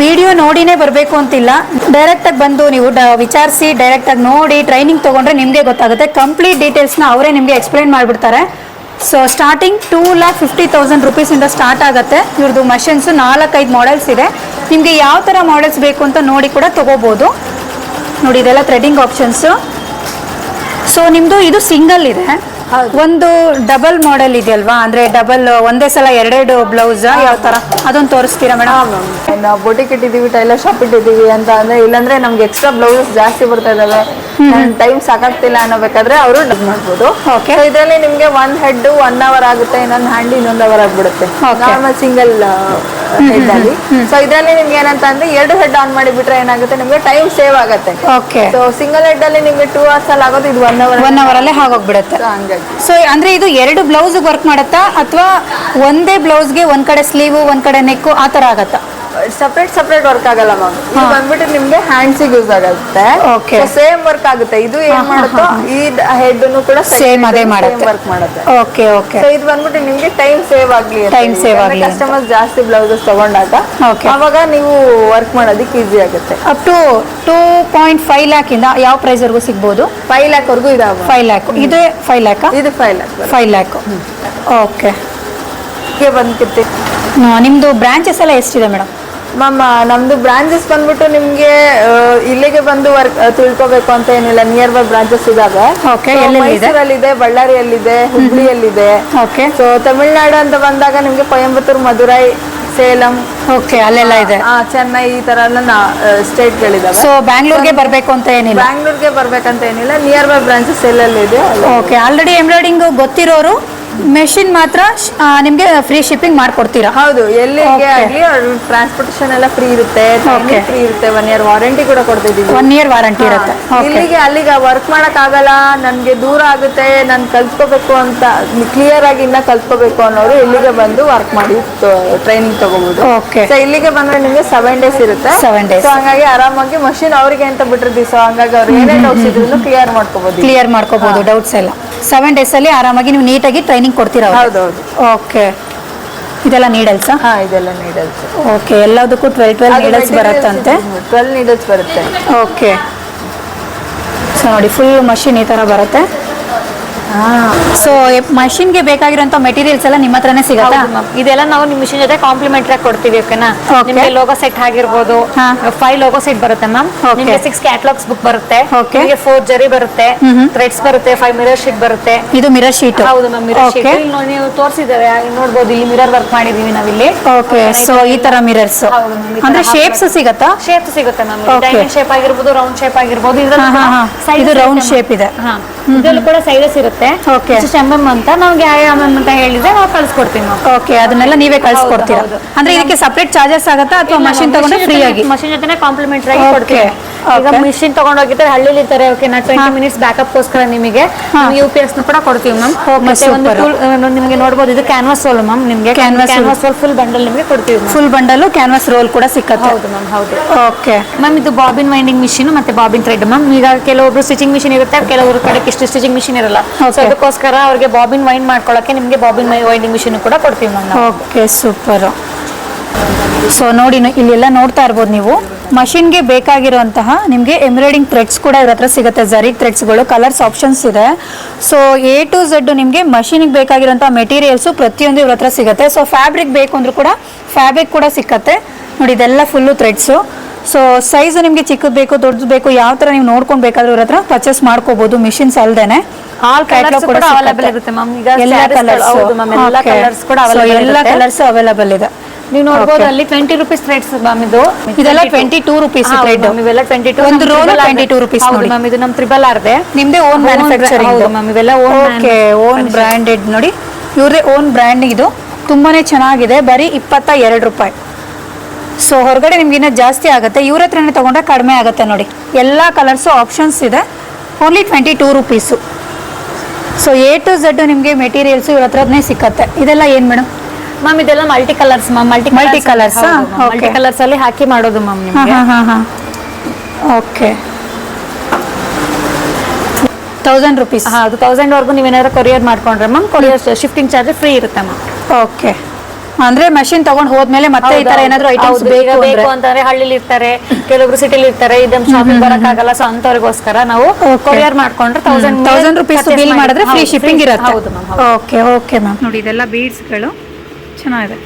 ವಿಡಿಯೋ ನೋಡಿನೇ ಬರಬೇಕು ಅಂತಿಲ್ಲ. ಡೈರೆಕ್ಟಾಗಿ ಬಂದು ನೀವು ವಿಚಾರಿಸಿ ವಿಚಾರಿಸಿ ಡೈರೆಕ್ಟಾಗಿ ನೋಡಿ ಟ್ರೈನಿಂಗ್ ತಗೊಂಡ್ರೆ ನಿಮಗೆ ಗೊತ್ತಾಗುತ್ತೆ. ಕಂಪ್ಲೀಟ್ ಡೀಟೇಲ್ಸ್ನ ಅವರೇ ನಿಮಗೆ ಎಕ್ಸ್ಪ್ಲೈನ್ ಮಾಡಿಬಿಡ್ತಾರೆ. So starting two lakh fifty thousand ರುಪೀಸಿಂದ start ಆಗುತ್ತೆ. ಇವ್ರದ್ದು ಮಷಿನ್ಸು ನಾಲ್ಕೈದು ಮಾಡೆಲ್ಸ್ ಇದೆ. ನಿಮಗೆ ಯಾವ ಥರ ಮಾಡೆಲ್ಸ್ ಬೇಕು ಅಂತ ನೋಡಿ ಕೂಡ ತೊಗೋಬೋದು. ನೋಡಿ, ಇದೆಲ್ಲ ಥ್ರೆಡಿಂಗ್ ಆಪ್ಷನ್ಸು ಸೊ ನಿಮ್ಮದು ಇದು ಸಿಂಗಲ್ ಇದೆ. ಒಂದು ಡಬಲ್ ಮಾಡೆಲ್ ಇದೆಯಲ್ವಾ? ಅಂದ್ರೆ ಡಬಲ್ ಒಂದೇ ಸಲ ಎರಡೆರಡು ಬ್ಲೌಸ್ ಯಾವ ತರ? ಅದೊಂದು ತೋರಿಸ್ತೀರಾ ಮೇಡಮ್? ನಾವು ಬೊಟಿಕ್ ಇಟ್ಟಿದೀವಿ ಟೈಲರ್ ಶಾಪ್ ಇಟ್ಟಿದೀವಿ ಅಂತ ಅಂದ್ರೆ ಇಲ್ಲಾಂದ್ರೆ ನಮ್ಗೆ ಎಕ್ಸ್ಟ್ರಾ ಬ್ಲೌಸ್ ಜಾಸ್ತಿ ಬರ್ತಾ ಇದಾವೆ ಟೈಮ್ ಸಾಕಾಗ್ತಿಲ್ಲ ಅನ್ನೋಬೇಕಾದ್ರೆ ಅವರು ಡಬ್ ಮಾಡ್ಬೋದು. ಓಕೆ ಇದರಲ್ಲಿ ನಿಮ್ಗೆ ಒಂದ್ ಹೆಡ್ ಒನ್ ಅವರ್ ಆಗುತ್ತೆ ಇನ್ನೊಂದು ಹ್ಯಾಂಡ್ ಇನ್ನೊಂದು ಅವರ್ ಆಗ್ಬಿಡುತ್ತೆ. ನಾರ್ಮಲ್ ಸಿಂಗಲ್ ಹೆಡ್ ಅಲ್ಲಿ ಸೊ ಇದರಲ್ಲಿ ನಿಮ್ಗೆ ಏನಂತ ಅಂದ್ರೆ ಎರಡು ಹೆಡ್ ಆನ್ ಮಾಡಿಬಿಟ್ರೆ ಏನಾಗುತ್ತೆ? ನಿಮ್ಗೆ ಟೈಮ್ ಸೇವ್ ಆಗುತ್ತೆ. ಓಕೆ ಸೊ ಸಿಂಗಲ್ ಹೆಡ್ ಅಲ್ಲಿ ನಿಮ್ಗೆ ಟೂ ಅವರ್ಸ್ ಅಲ್ಲಿ ಆಗೋದು ಇದು ಒನ್ ಅವರ್ ಒನ್ ಅವರ್ ಅಲ್ಲೇ ಆಗೋಗ್ಬಿಡುತ್ತೆ ಹಂಗಾಗಿ. ಸೊ ಅಂದ್ರೆ ಇದು ಎರಡು ಬ್ಲೌಸ್ ವರ್ಕ್ ಮಾಡುತ್ತಾ ಅಥವಾ ಒಂದೇ ಬ್ಲೌಸ್ಗೆ ಒಂದ್ ಕಡೆ ಸ್ಲೀವ್ ಒಂದ್ ಕಡೆ ನೆಕ್ ಆ ತರ ಆಗತ್ತಾ? ಸಪ್ರೇಟ್ ಸಪ್ರೇಟ್ ವರ್ಕ್ ಆಗಲ್ಲ ಮ್ಯಾಮ್ ಇದು ಬಂದ್ಬಿಟ್ಟು ನಿಮ್ಗೆ ಹ್ಯಾಂಡ್ಸಿಗೆ ಯೂಸ್ ಆಗುತ್ತೆ. ಸೇಮ್ ವರ್ಕ್ ಆಗುತ್ತೆ. ಇದು ಏನ್ ಮಾಡುತ್ತೋ ಈ ಹೆಡ್ ಕೂಡ ಸೇಮ್ ಅದೇ ಮಾಡುತ್ತೆ. ವರ್ಕ್ ಮಾಡುತ್ತೆ. ಓಕೆ ಓಕೆ ಇದು ಬಂದ್ಬಿಟ್ಟು ನಿಮ್ಗೆ ಟೈಮ್ ಸೇವ್ ಆಗ್ಲಿ ಟೈಮ್ ಸೇವ್ ಆಗ್ಲಿ ಕಸ್ಟಮರ್ ಕಸ್ಟಮರ್ಸ್ ಜಾಸ್ತಿ ಬ್ಲೌಸಸ್ ತಗೊಂಡಾಗ ಓಕೆ ಅವಾಗ ನೀವು ವರ್ಕ್ ಮಾಡೋದಕ್ಕೆ ಈಸಿ ಆಗುತ್ತೆ. Up to two point five lakh ಇಂದ ಯಾವ ಪ್ರೈಸ್ ವರ್ಗೂ ಸಿಗ್ಬೋದು? ಫೈವ್ ಲ್ಯಾಕ್ ವರ್ಗೂ ಇದಾವೆ ಫೈವ್ ಲ್ಯಾಕ್ ಇದೇ ಫೈವ್ ಲ್ಯಾಕ್ ಇದು five lakh five lakh okay ಬಂದ್ಕಿರ್ತಿ ನಿಮ್ದು ಬ್ರಾಂಚಸ್ ಎಲ್ಲ ಎಷ್ಟಿದೆ ಮೇಡಮ್ ಮ್ಯಾಮ್ ನಮ್ದು ಬ್ರಾಂಚಸ್ ಬಂದ್ಬಿಟ್ಟು ನಿಮ್ಗೆ ಇಲ್ಲಿಗೆ ಬಂದು ವರ್ಕ್ ತಿಳ್ಕೊಬೇಕು ಅಂತ ಏನಿಲ್ಲ. ನಿಯರ್ ಬೈ ಬ್ರಾಂಚಸ್ ಇದಾವೆ. So, ಎಲ್ಲೆಲ್ಲಿದೆ? ಮೈಸೂರಲ್ಲಿದೆ ಬಳ್ಳಾರಿಯಲ್ಲಿದೆ ಹುಬ್ಳಿಯಲ್ಲಿದೆ. ಓಕೆ ಸೊ ತಮಿಳ್ನಾಡು ಅಂತ ಬಂದಾಗ ನಿಮ್ಗೆ ಕೊಯಂಬತ್ತೂರ್ ಮಧುರೈ ಸೇಲಂ. ಓಕೆ ಅಲ್ಲೆಲ್ಲ ಇದೆ. ಆ, ಚೆನ್ನೈ ಈ ತರ ಸ್ಟೇಟ್ ಸ್ಟೇಟ್ಗಳಿದಾವೆ ಸೊ ಬ್ಯಾಂಗ್ಳೂರ್ಗೆ ಬರಬೇಕು ಅಂತ ಏನಿಲ್ಲ? ಬ್ಯಾಂಗ್ಳೂರ್ಗೆ ಬರ್ಬೇಕಂತ ಏನಿಲ್ಲ. ನಿಯರ್ ಬೈ ಬ್ರಾಂಚಸ್ ಎಲ್ಲೆಲ್ಲಿದೆ? ಓಕೆ ಆಲ್ರೆಡಿ ಎಂಬ್ರಾಯ್ಡಿಂಗ್ ಗೊತ್ತಿರೋರು ಮೆಷಿನ್ ಮಾತ್ರ ನಿಮಗೆ ಫ್ರೀ ಶಿಪ್ಪಿಂಗ್ ಮಾಡ್ಕೊಡ್ತೀರಾ? ಹೌದು ಎಲ್ಲಿಗೆ ಆಗಲಿ ಟ್ರಾನ್ಸ್ಪೋರ್ಟೇಷನ್ ಎಲ್ಲ ಫ್ರೀ ಇರುತ್ತೆ ಫ್ರೀ ಇರುತ್ತೆ ಒನ್ ಇಯರ್ ವಾರಂಟಿ ಕೂಡ ಕೊಡ್ತಿದೀವಿ. ಒನ್ ಇಯರ್ ವಾರಂಟಿ ಇರುತ್ತೆ. ಇಲ್ಲಿಗೆ ಅಲ್ಲಿಗೆ ವರ್ಕ್ ಮಾಡಕ್ ಆಗಲ್ಲ ನನ್ಗೆ ದೂರ ಆಗುತ್ತೆ ನಾನು ಕಲ್ತ್ಕೋಬೇಕು ಅಂತ ಕ್ಲಿಯರ್ ಆಗಿ ಇನ್ನ ಕಲ್ತ್ಕೋಬೇಕು ಅನ್ನೋರು ಇಲ್ಲಿಗೆ ಬಂದು ವರ್ಕ್ ಮಾಡಿ ಟ್ರೈನಿಂಗ್ ತಗೋಬಹುದು ಸೊ ಇಲ್ಲಿಗೆ ಬಂದ್ರೆ ನಿಮ್ಗೆ ಸೆವೆನ್ ಡೇಸ್ ಇರುತ್ತೆ. ಸೆವೆನ್ ಡೇಸ್ ಸೊ ಹಂಗಾಗಿ ಆರಾಮಾಗಿ ಮಷಿನ್ ಅವರಿಗೆ ಅಂತ ಬಿಟ್ಟಿರ್ತೀವಿ ಸೊ ಹಂಗಾಗಿ ಅವ್ರು ಏನೇ ಡೌಟ್ಸ್ ಇದ್ರು ಕ್ಲಿಯರ್ ಮಾಡ್ಕೋಬಹುದು ಕ್ಲಿಯರ್ ಮಾಡ್ಕೋಬಹುದು ಡೌಟ್ಸ್ ಎಲ್ಲ. ಸೆವೆನ್ ಡೇಸ್ ಅಲ್ಲಿ ಆರಾಮಾಗಿ ನೀವು ನೀಟಾಗಿ ಟ್ರೈನಿಂಗ್ ಕೊಡ್ತೀರಾ ಹೌದೌದು. ಓಕೆ ಇದೆಲ್ಲ ನೀಡಲ್ಸ್ ಹಾ ಇದೆಲ್ಲ ನೀಡಲ್ಸ್ ಓಕೆ ಎಲ್ಲದಕ್ಕೂ ಟ್ವೆಲ್ ಟ್ವೆಲ್ ನೀಡಲ್ಸ್ ಬರುತ್ತಂತೆ? ಟ್ವೆಲ್ ನೀಡಲ್ಸ್ ಬರುತ್ತೆ. ಓಕೆ ಸೊ ನೋಡಿ ಫುಲ್ ಮಷಿನ್ ಈ ಥರ ಬರುತ್ತೆ. ಸೊ ಮಷಿನ್ಗೆ ಬೇಕಾಗಿರೋಂಥ ಮೆಟೀರಿಯಲ್ಸ್ ಎಲ್ಲ ನಿಮ್ಮ ಹತ್ರನೇ ಸಿಗತ್ತಾ? ಹೌದು ma'am. ಇದೆಲ್ಲ ನಾವು ನಿಮ್ಮ ಮಿಷಿನ್ ಜೊತೆ ಕಾಂಪ್ಲಿಮೆಂಟರಿ ಆಗಿ ಕೊಡ್ತೀವಿ ಓಕೆನಾ Okay. ನಿಮಗೆ ಲೋಗೋ ಸೆಟ್ ಆಗಿರ್ಬೋದು ಹಾ. ಫೈವ್ ಲೋಗೋ ಸೆಟ್ ಬರುತ್ತೆ ಮ್ಯಾಮ್ Okay. ನಿಮಗೆ ಸಿಕ್ಸ್ ಕ್ಯಾಟ್ಲಾಗ್ಸ್ ಬುಕ್ ಬರುತ್ತೆ. Okay. ನಿಮಗೆ ಫೋರ್ ಜರಿ ಬರುತ್ತೆ ಥ್ರೆಡ್ಸ್ ಬರುತ್ತೆ ಫೈವ್ ಮಿರರ್ ಶೀಟ್ ಬರುತ್ತೆ. ಇದು ಮಿರರ್ ಶೀಟ್ ಹೌದು ಮ್ಯಾಮ್ ಮಿರರ್ ಶೀಟ್ ಓಕೆ ನೀವು ತೋರಿಸಿದ್ದೇವೆ ನೋಡ್ಬೋದು ಇಲ್ಲಿ ಮಿರರ್ ವರ್ಕ್ ಮಾಡಿದೀವಿ ನಾವಿಲ್ಲಿ. ಓಕೆ ಸೊ ಈ ತರ ಮಿರರ್ಸ್ ಹೌದು ma'am, ಈ ತರ ಅಂದ್ರೆ ಶೇಪ್ಸ್ ಸಿಗತ್ತಾ? ಶೇಪ್ ಸಿಗುತ್ತೆ ಮ್ಯಾಮ್ Okay. ಡೈಮಂಡ್ ಶೇಪ್ ಆಗಿರ್ಬೋದು ರೌಂಡ್ ಶೇಪ್ ಆಗಿರ್ಬೋದು ಹಾ, ಹಾ, ಹಾ. ಇದು round ಶೇಪ್ ಇದೆ. ಇದರಲ್ಲೂ ಕೂಡ ಸೈಜಸ್ ಇರುತ್ತೆ. ಓಕೆ ಇಷ್ಟು ಎಂ ಅಂತ ನಮ್ಗೆ ಯಾವ ಅಂತ ಹೇಳಿದ್ರೆ ನಾವು ಕಳ್ಸಿಕೊಡ್ತೀವಿ ಓಕೆ ಅದನ್ನೆಲ್ಲ ನೀವೇ ಕಳ್ಸಿಕೊಡ್ತೀರಾ. ಅಂದ್ರೆ ಇದಕ್ಕೆ ಸಪರೇಟ್ ಚಾರ್ಜಸ್ ಆಗುತ್ತಾ ಅಥವಾ ಮಷಿನ್ ತಗೊಂಡ್ರೆ ಫ್ರೀ ಆಗಿ? ಮಷಿನ್ ಜೊತೆ ಕಾಂಪ್ಲಿಮೆಂಟರಿ ಆಗಿ ಕೊಡ್ತೀವಿ. ಈಗ. ಮಿಷಿನ್ ತಗೊಂಡೋಗಿದ್ರೆ ಹಳ್ಳಿಲಿ ಇರ್ತಾರೆ ಓಕೆ ನಾ ಟ್ವೆಂಟಿ ಮಿನಿಟ್ಸ್ ಬ್ಯಾಕಪ್ ಗೋಸ್ಕರ ನಿಮಗೆ. ಯು ಪಿ ಎಸ್ ಕೂಡ ಕೊಡ್ತೀವಿ ಮ್ಯಾಮ್ ಮತ್ತೆ ಒಂದು. ನಿಮಗೆ ನೋಡಬಹುದು ಇದು ಕ್ಯಾನ್ವಾಸ್ ರೋಲ್ ಮ್ಯಾಮ್ ನಿಮಗೆ ಕ್ಯಾನ್ವಾಸ್ ಸೋಲ್ ಫುಲ್ ಬಂಡಲ್ ನಿಮಗೆ ಕೊಡ್ತೀವಿ ಫುಲ್ ಬಂಡಲ್ ಕ್ಯಾನ್ವಾಸ್ ರೋಲ್ ಕೂಡ ಸಿಕ್ಕತ್ತೆ. ಹೌದು ಮ್ಯಾಮ್ ಹೌದು. ಓಕೆ ಮ್ಯಾಮ್ ಇದು ಬಾಬಿನ್ ವೈಂಡಿಂಗ್ ಮಿಷಿನ್ ಮತ್ತೆ ಬಾಬಿನ್ ಥ್ರೆಡ್ ಮ್ಯಾಮ್ ಈಗ ಕೆಲವೊಬ್ರು ಸ್ಟಿಚಿಂಗ್ ಮಿಷಿನ್ ಇರುತ್ತೆ ಕೆಲವರು ಕಡೆ ಇಷ್ಟು ಸ್ಟಿಚಿಂಗ್ ಮಿಷಿನ್ ಇರಲ್ಲ. ಸೊ ಅದಕ್ಕೋಸ್ಕರ ಅವ್ರಿಗೆ ಬಾಬಿನ್ ವೈಂಡ್ ಮಾಡ್ಕೊಳ್ಳೋಕೆ ನಿಮಗೆ ಬಾಬಿನ್ ವೈಂಡಿಂಗ್ ಮಿಷಿನ್ ಕೂಡ ಕೊಡ್ತೀವಿ ಮ್ಯಾಮ್ ಓಕೆ ಸೂಪರ್ ಸೊ ನೋಡಿ ಇಲ್ಲೆಲ್ಲ ನೋಡ್ತಾ ಇರ್ಬೋದು ನೀವು. ಮಷಿನ್ಗೆ ಬೇಕಾಗಿರುವಂತಹ ನಿಮಗೆ ಎಂಬ್ರಾಯ್ಡಿಂಗ್ ಥ್ರೆಡ್ಸ್ ಕೂಡ ಇವ್ರ ಹತ್ರ ಸಿಗುತ್ತೆ ಜರಿ ಥ್ರೆಡ್ಸ್ಗಳು ಕಲರ್ಸ್ ಆಪ್ಷನ್ಸ್ ಇದೆ. ಸೊ ಎ ಟು ಝಡ್ ನಿಮಗೆ ಮಷಿನಿಗೆ ಬೇಕಾಗಿರುವಂಥ ಮೆಟೀರಿಯಲ್ಸು ಪ್ರತಿಯೊಂದು ಇವ್ರ ಹತ್ರ ಸಿಗುತ್ತೆ. ಸೊ ಫ್ಯಾಬ್ರಿಕ್ ಬೇಕು ಅಂದರೂ ಕೂಡ ಫ್ಯಾಬ್ರಿಕ್ ಕೂಡ ಸಿಕ್ಕತ್ತೆ. ನೋಡಿ ಇದೆಲ್ಲ ಫುಲ್ಲು ಥ್ರೆಡ್ಸು ಸೊ ಸೈಜು ನಿಮಗೆ ಚಿಕ್ಕದು ಬೇಕು ದೊಡ್ಡದು ಬೇಕು ಯಾವ ಥರ ನೀವು ನೋಡ್ಕೊಂಡು ಬೇಕಾದ್ರೂ ಇವ್ರ ಹತ್ರ ಪರ್ಚೇಸ್ ಮಾಡ್ಕೋಬಹುದು ಮಿಷಿನ್ಸ್ ಅಲ್ದೇನೆ. ಆಲ್ ಕೂಡ ಅವೈಲೇಬಲ್ ಇರುತ್ತೆ ಮ್ಯಾಮ್ ಈಗ ಎಲ್ಲ ಕಲರ್ಸ್ ಎಲ್ಲ ಕಲರ್ಸ್ ಅವೈಲೇಬಲ್ ಇದೆ. ನೀವು ನೋಡಬಹುದು ಅಲ್ಲಿ ಟ್ವೆಂಟಿ ರುಪೀಸ್ ರೇಟ್ಸ್ ಮ್ಯಾಮ್ ಇದು. ಇದೆಲ್ಲ 22 ಟೂ. ಇವೆಲ್ಲ ಟ್ವೆಂಟಿ ಟೂ ಒಂದು ರೋಲ್ ಟ್ವೆಂಟಿ ಟೂ ರುಪೀಸ್ ನೋಡಿ. ಮ್ಯಾಮ್ ಇದು ನಮ್ಮ ತ್ರಿಬಲ್ ಆರ್ದೆ ನಿಮ್ದೇ ಓನ್ ಮ್ಯಾನುಫ್ಯಾಕ್ಚರಿಂಗ್ ಹೌದು ಮ್ಯಾಮ್ ಇವೆಲ್ಲ ಓನ್ ಓಕೆ ಓನ್ ಬ್ರ್ಯಾಂಡೆಡ್ ನೋಡಿ. ಇವ್ರದೇ ಓನ್ ಬ್ರ್ಯಾಂಡ್ ಇದು. ತುಂಬಾನೇ ಚೆನ್ನಾಗಿದೆ. ಬರೀ ಇಪ್ಪತ್ತ ಎರಡು ರೂಪಾಯಿ. ಸೊ ಹೊರಗಡೆ ನಿಮ್ಗಿನ್ನ ಇನ್ನೂ ಜಾಸ್ತಿ ಆಗುತ್ತೆ. ಇವ್ರ ಹತ್ರನೇ ತಗೊಂಡ್ರೆ ಕಡಿಮೆ ಆಗುತ್ತೆ ನೋಡಿ. ಎಲ್ಲ ಕಲರ್ಸು ಆಪ್ಷನ್ಸ್ ಇದೆ. Only twenty two rupees so A to Z ನಿಮಗೆ ಮೆಟೀರಿಯಲ್ಸು ಇವ್ರ ಹತ್ರನೇ ಸಿಕ್ಕತ್ತೆ. ಇದೆಲ್ಲ ಏನು ಮೇಡಮ್ ಮ್ಯಾಮ್ ಇದೆಲ್ಲ multi colours ma'am multi multi ಆ? ಮಲ್ಟಿ ಕಲರ್ಸ್ ಅಲ್ಲಿ ಹಾಕಿ ಮಾಡೋದು ಮ್ಯಾಮ್ ನಿಮಗೆ. ಹಾಂ ಹಾಂ ಹಾಂ ಓಕೆ ತೌಸಂಡ್ ರುಪೀಸ್ ಹಾ ಅದು ತೌಸಂಡ್ ವರ್ಗು ನೀವೇನಾದ್ರು ಕೊರಿಯರ್ ಮಾಡ್ಕೊಂಡ್ರೆ ma'am courier shifting charge free ಇರುತ್ತೆ ಮ್ಯಾಮ್ ಓಕೆ ಅಂದ್ರೆ ಮಷಿನ್ ತಗೊಂಡ್ ಹೋದ್ಮೇಲೆ ಮತ್ತೆ ಈ ತರ ಏನಾದ್ರು ಐಟಮ್ಸ್ ಬೇಕು ಬೇಕು ಅಂತಂದ್ರೆ ಹಳ್ಳಿಲಿ ಇರ್ತಾರೆ ಕೆಲವೊಬ್ರು ಸಿಟಿಲಿ ಇರ್ತಾರೆ ಇದನ್ನ ಶಾಪಿಂಗ್ ಬರಕ್ಕಾಗಲ್ಲ ಸೊ ಅಂತವ್ರಿಗೋಸ್ಕರ ನಾವು. ಕೊರಿಯರ್ ಮಾಡ್ಕೊಂಡ್ರೆ ತೌಸಂಡ್ ತೌಸಂಡ್ ರುಪೀಸ್ ಬಿಲ್ ಮಾಡಿದ್ರೆ ಫ್ರೀ ಶಿಪ್ಪಿಂಗ್ ಇರುತ್ತೆ. ಹೌದು ಮ್ಯಾಮ್ ಓಕೆ ಓಕೆ ಮ್ಯಾಮ್ ನೋಡಿ ಇದೆಲ್ಲ ಬೀಡ್ಸ್ಗಳು ಚೆನ್ನಾಗಿದೆ.